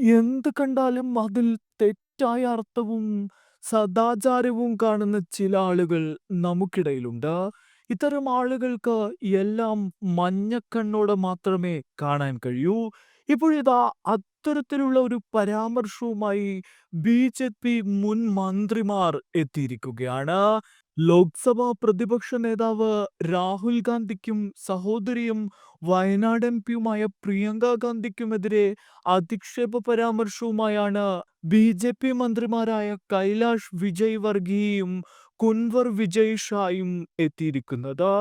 എന്ത് കണ്ടാലും അതിൽ തെറ്റായ അർത്ഥവും സദാചാരവും കാണുന്ന ചില ആളുകൾ നമുക്കിടയിലുണ്ട്. ഇത്തരം ആളുകൾക്ക് എല്ലാം മഞ്ഞക്കണ്ണോടെ മാത്രമേ കാണാൻ കഴിയൂ. ഇപ്പോഴിതാ അത്തരത്തിലുള്ള ഒരു പരാമർശവുമായി ബി ജെ പി മുൻ മന്ത്രിമാർ എത്തിയിരിക്കുകയാണ്. ലോക്സഭാ പ്രതിപക്ഷ നേതാവ് രാഹുൽ ഗാന്ധിക്കും സഹോദരിയും വയനാട് എം പിയുമായ പ്രിയങ്ക ഗാന്ധിക്കുമെതിരെ അധിക്ഷേപ പരാമർശവുമായാണ് ബി ജെ പി മന്ത്രിമാരായ കൈലാഷ് വിജയ് വർഗീയയും കുൻവർ വിജയ് ഷായും എത്തിയിരിക്കുന്നത്.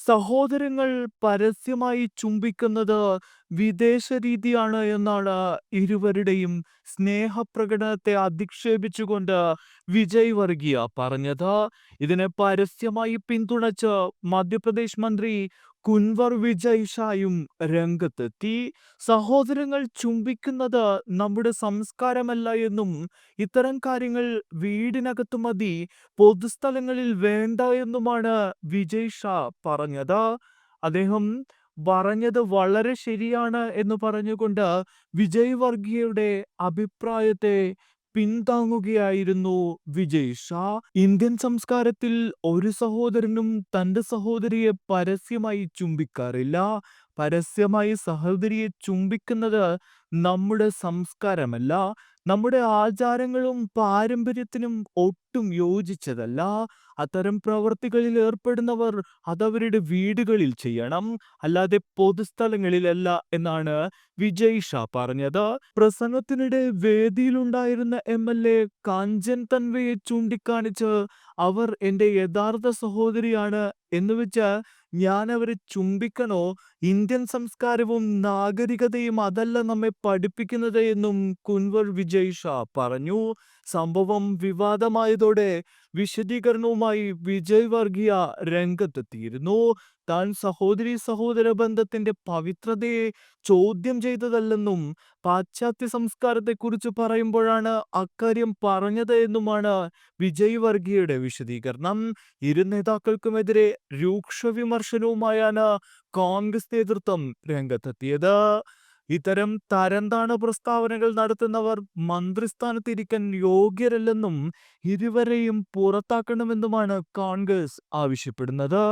സഹോദരങ്ങൾ പരസ്യമായി ചുംബിക്കുന്നത് വിദേശ രീതിയാണ് എന്നാണ് ഇരുവരുടെയും സ്നേഹപ്രകടനത്തെ അധിക്ഷേപിച്ചുകൊണ്ട് വിജയ് വർഗീയ പറഞ്ഞത്. ഇതിനെ പരസ്യമായി പിന്തുണച്ച് മധ്യപ്രദേശ് മന്ത്രി കുൻവർ വിജയ് ഷായും രംഗത്തെത്തി. സഹോദരങ്ങൾ ചുംബിക്കുന്നത് നമ്മുടെ സംസ്കാരമല്ല എന്നും ഇത്തരം കാര്യങ്ങൾ വീടിനകത്ത് മതി പൊതുസ്ഥലങ്ങളിൽ വേണ്ട എന്നുമാണ് വിജയ് ഷാ പറഞ്ഞത്. അദ്ദേഹം പറഞ്ഞത് വളരെ ശരിയാണ് എന്ന് പറഞ്ഞുകൊണ്ട് വിജയ് വർഗീയയുടെ അഭിപ്രായത്തെ പിന്താങ്ങുകയായിരുന്നു വിജയ് ഷാ. ഇന്ത്യൻ സംസ്കാരത്തിൽ ഒരു സഹോദരനും തന്റെ സഹോദരിയെ പരസ്യമായി ചുംബിക്കാറില്ല. പരസ്യമായി സഹോദരിയെ ചുംബിക്കുന്നത് നമ്മുടെ സംസ്കാരമല്ല. നമ്മുടെ ആചാരങ്ങളും പാരമ്പര്യത്തിനും ഒട്ടും യോജിച്ചതല്ല. അത്തരം പ്രവർത്തികളിൽ ഏർപ്പെടുന്നവർ അതവരുടെ വീടുകളിൽ ചെയ്യണം. അല്ലാതെ പൊതുസ്ഥലങ്ങളിലല്ല എന്നാണ് വിജയ് ഷാ പറഞ്ഞത്. പ്രസംഗത്തിനിടെ വേദിയിലുണ്ടായിരുന്ന എം എൽ എ കാഞ്ചൻ തൻവയെ ചൂണ്ടിക്കാണിച്ച് അവർ എന്റെ യഥാർത്ഥ സഹോദരിയാണ് എന്ന് വെച്ച് ഞാൻ അവരെ ചുംബിക്കണോ? ഇന്ത്യൻ സംസ്കാരവും നാഗരികതയും അതല്ല നമ്മെ പഠിപ്പിക്കുന്നത് എന്നും കുൻവർ വിജയ് ഷാ പറഞ്ഞു. സംഭവം വിവാദമായതോടെ വിശദീകരണവുമായി വിജയ് വർഗീയ രംഗത്തെത്തിയിരുന്നു. താൻ സഹോദരി സഹോദര ബന്ധത്തിന്റെ പവിത്രതയെ ചോദ്യം ചെയ്തതല്ലെന്നും പാശ്ചാത്യ സംസ്കാരത്തെക്കുറിച്ച് പറയുമ്പോഴാണ് അക്കാര്യം പറഞ്ഞത് എന്നുമാണ് വിജയ് വർഗീയയുടെ വിശദീകരണം. ഇരു നേതാക്കൾക്കുമെതിരെ രൂക്ഷ വിമർശനവുമായാണ് കോൺഗ്രസ് നേതൃത്വം രംഗത്തെത്തിയത്. ഇത്തരം തരംതാണ പ്രസ്താവനകൾ നടത്തുന്നവർ മന്ത്രിസ്ഥാനത്ത് ഇരിക്കാൻ യോഗ്യരല്ലെന്നും ഇരുവരെയും പുറത്താക്കണമെന്നുമാണ് കോൺഗ്രസ് ആവശ്യപ്പെടുന്നത്.